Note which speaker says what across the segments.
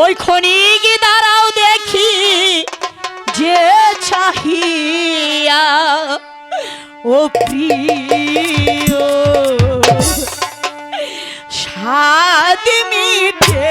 Speaker 1: ওই কি দাঁড়াও দেখি যে চাহিয়া। ও প্রিয় সাদ মিঠে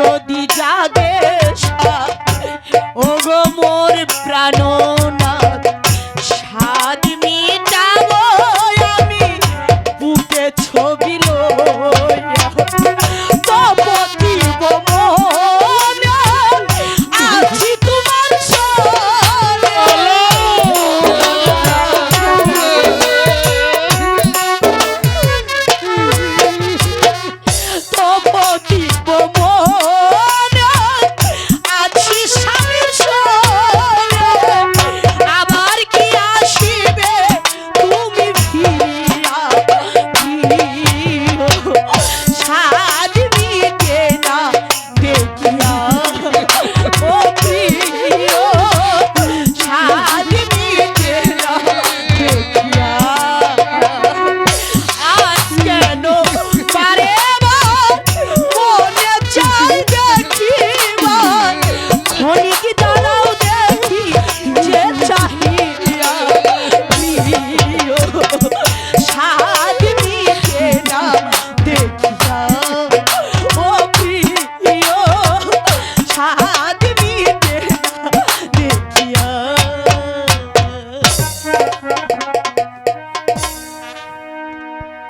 Speaker 1: যদি যাদের ও গো মোর প্রাণ